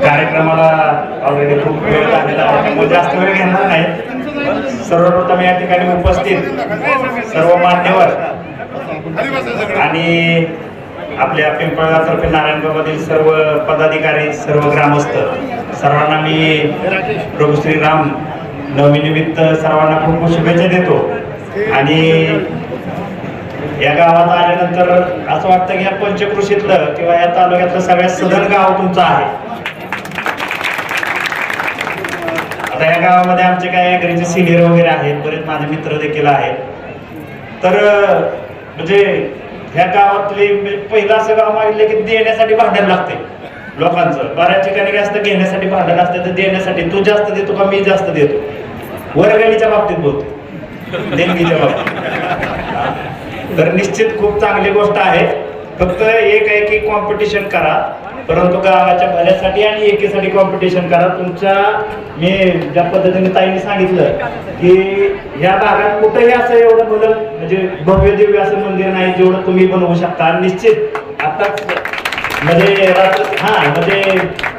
कार्यक्रमाला ऑलरेडी खूप वेळ झालेला आहे. त्यामुळे जास्त वेळ घेणार नाही. सर्वप्रथम या ठिकाणी उपस्थित सर्व मान्यवर आणि आपल्या पिंपळगावतर्फे नारायणगावमधील सर्व पदाधिकारी सर्व ग्रामस्थ सर्वांना मी प्रभू श्रीराम नवमीनिमित्त सर्वांना खूप खूप शुभेच्छा देतो. आणि या गावात आल्यानंतर असं वाटतं की या पंचकृषीतलं किंवा या तालुक्यातलं सगळ्यात सदन गाव तुमचं आहे. आता या गावामध्ये आमचे काय अग्रीचे सिनियर वगैरे आहेत बरेच माझे मित्र देखील आहेत. तर म्हणजे ह्या गावातले पहिलं असं गाव मागितलं की देण्यासाठी भांडण लागते लोकांचं. बऱ्याच ठिकाणी काय असतं घेण्यासाठी भांडण असतं तर देण्यासाठी तू जास्त देतो का मी जास्त देतो? वर्गणीच्या बाबतीत बोलतो. देणगीच्या बाबतीत. तर निश्चित खूप चांगली गोष्ट आहे. फक्त एक आहे की कॉम्पिटिशन करा. परंतु गावाच्या भल्यासाठी आणि एकेसाठी कॉम्पिटिशन करा. तुमच्या मी ज्या पद्धतीने ताईने सांगितलं की या भागात कुठेही असं एवढं मुलं म्हणजे भव्य दिव्य असं मंदिर नाही जेवढं तुम्ही बनवू शकता. निश्चित. आता म्हणजे रात्र- हा म्हणजे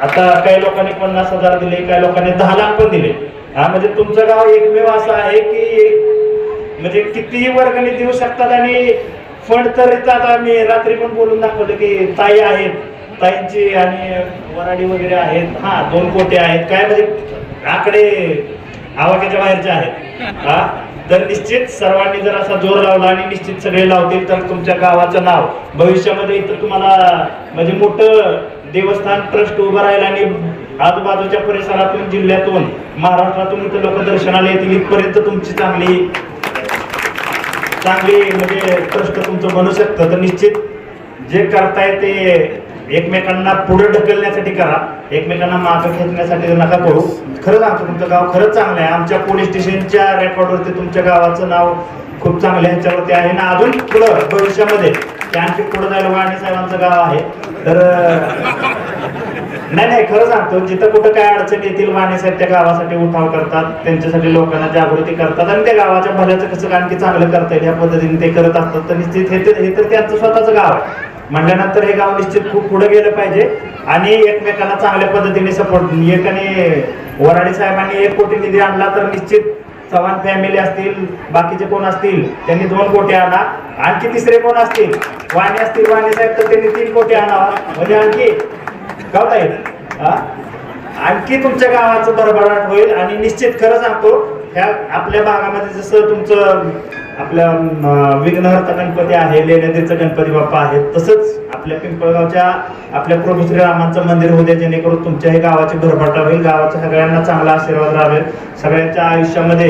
आता काही लोकांनी पन्नास हजार दिले काही लोकांनी दहा लाख पण दिले. हा म्हणजे तुमचं गाव एकमेव असं आहे की म्हणजे कितीही वर्गणी देऊ शकतात आणि फंड तर आम्ही आता मी रात्री पण बोलून दाखवलं की ताई आहेत. ताईंची आणि वराडी वगैरे आहेत. हा दोन कोटे आहेत. काय म्हणजे आकडे आवाक्याच्या बाहेरचे आहेत. हा? तर निश्चित सर्वांनी जर असा जोर लावला आणि निश्चित सगळे लावतील तर तुमच्या गावाचं नाव भविष्यामध्ये इथं तुम्हाला म्हणजे मोठं देवस्थान ट्रस्ट उभं राहील आणि आजूबाजूच्या परिसरातून जिल्ह्यातून महाराष्ट्रातून इथं लोक दर्शनाला येतील इथपर्यंत तुमची चांगली चांगली म्हणजे ट्रस्ट तुमचं बनू शकतं. तर निश्चित जे करताय ते एकमेकांना पुढे ढकलण्यासाठी करा. एकमेकांना मागं खेचण्यासाठी नका करू खरंच आमचं तुमचं गाव खरंच चांगलं आहे. आमच्या पोलीस स्टेशनच्या रेकॉर्डवरती तुमच्या गावाचं नाव खूप चांगलं आहे. ह्याच्यावरती आहे ना अजून पुढं भविष्यामध्ये. ते आणखी पुढं जायला वाणी साहेबांचं गाव आहे. तर नाही नाही खरं सांगतो जिथं कुठं काय अडचण येतील वाणी साहेब त्या गावासाठी उठाव करतात. त्यांच्यासाठी लोकांना जागृती करतात. आणि त्या गावाच्या भल्याचं कसं आणखी चांगलं करता येईल या पद्धतीने ते करत असतात. तर निश्चित हे तर हे तर त्यांचं स्वतःचं गाव आहे. म्हणल्यानंतर हे गाव निश्चित खूप पुढे गेलं पाहिजे. आणि एकमेकांना चांगल्या पद्धतीने सपोर्ट एकाने वराडी साहेबांनी एक कोटी निधी आणला तर निश्चित चव्हाण फॅमिली असतील बाकीचे कोण असतील त्यांनी दोन कोटी आणा. आणखी तिसरे कोण असतील? वाणी असतील वाणी साहेब तर त्यांनी तीन कोटी आणावा. म्हणजे आणखी गावता येईल हा? आणखी तुमच्या गावाचं भरभराट होईल आणि निश्चित खरं सांगतो ह्या आपल्या भागामध्ये जसं तुमचं आपल्या विघ्नहर्ता गणपती आहे लेण्याद्रीचं गणपती बाप्पा आहे तसंच आपल्या पिंपळगावच्या आपल्या प्रभू श्रीरामांचं मंदिर होऊ जेणेकरून तुमच्याही गावाची भरभराट होईल गावाच्या सगळ्यांना चांगला आशीर्वाद राहील सगळ्यांच्या आयुष्यामध्ये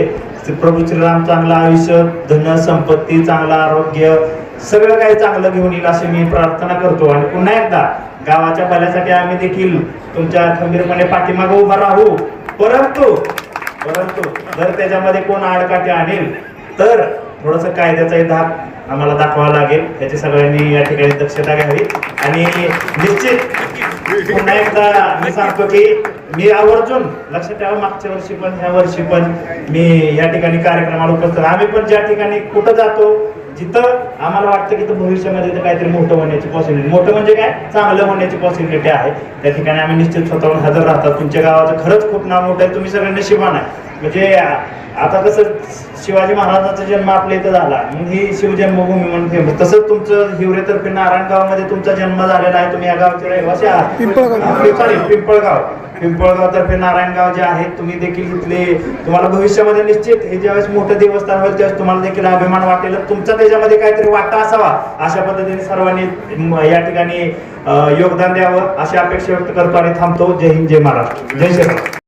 प्रभू श्रीराम चांगलं आयुष्य धन संपत्ती चांगलं आरोग्य सगळं काही चांगलं घेऊन येईल अशी मी प्रार्थना करतो. आणि पुन्हा एकदा गावाच्या भल्यासाठी आम्ही देखील तुमच्या खंबीरपणे पाठीमागे उभा राहू. परंतु परंतु जर त्याच्यामध्ये कोण आडकाठी आणेल तर थोडस कायद्याचाही धाक आम्हाला दाखवावा लागेल. याची सगळ्यांनी या ठिकाणी दक्षता घ्यावी. आणि निश्चित पुन्हा एकदा मी सांगतो की मी आवर्जून लक्षात ठेवा मागच्या वर्षी पण ह्या वर्षी पण मी या ठिकाणी कार्यक्रमाला उपस्थित आम्ही पण ज्या ठिकाणी कुठं जातो जिथं आम्हाला वाटतं की भविष्यामध्ये काहीतरी मोठं होण्याची पॉसिबिलिटी मोठं म्हणजे काय? चांगलं होण्याची पॉसिबिलिटी आहे. त्या ठिकाणी आम्ही निश्चित स्वतःहून हजर राहतात. तुमच्या गावाचं खरंच खूप नाव मोठं आहे. तुम्ही सगळ्यांना शिवान आहे म्हणजे आता कसं शिवाजी महाराजांचा जन्म आपल्या इथं झाला. मग ही शिवजन्मभूमी म्हणून फेमस तसंच तुमचं हिवरेतर्फे नारायणगावमध्ये तुमचा जन्म झालेला आहे. तुम्ही या गावचे रहिवासी आहात. पिंपळगाव. सॉरी पिंपळगाव पिंपळगाव. तर्फे नारायणगाव जे आहे तुम्ही देखील इथले तुम्हाला भविष्यामध्ये निश्चित हे ज्यावेळेस मोठं देवस्थान होईल त्यावेळेस तुम्हाला देखील अभिमान वाटेल. तुमचा त्याच्यामध्ये काहीतरी वाटा असावा अशा पद्धतीने सर्वांनी या ठिकाणी योगदान द्यावं अशी अपेक्षा व्यक्त करतो आणि थांबतो. जय हिंद जय महाराष्ट्र. जय श्रीराम.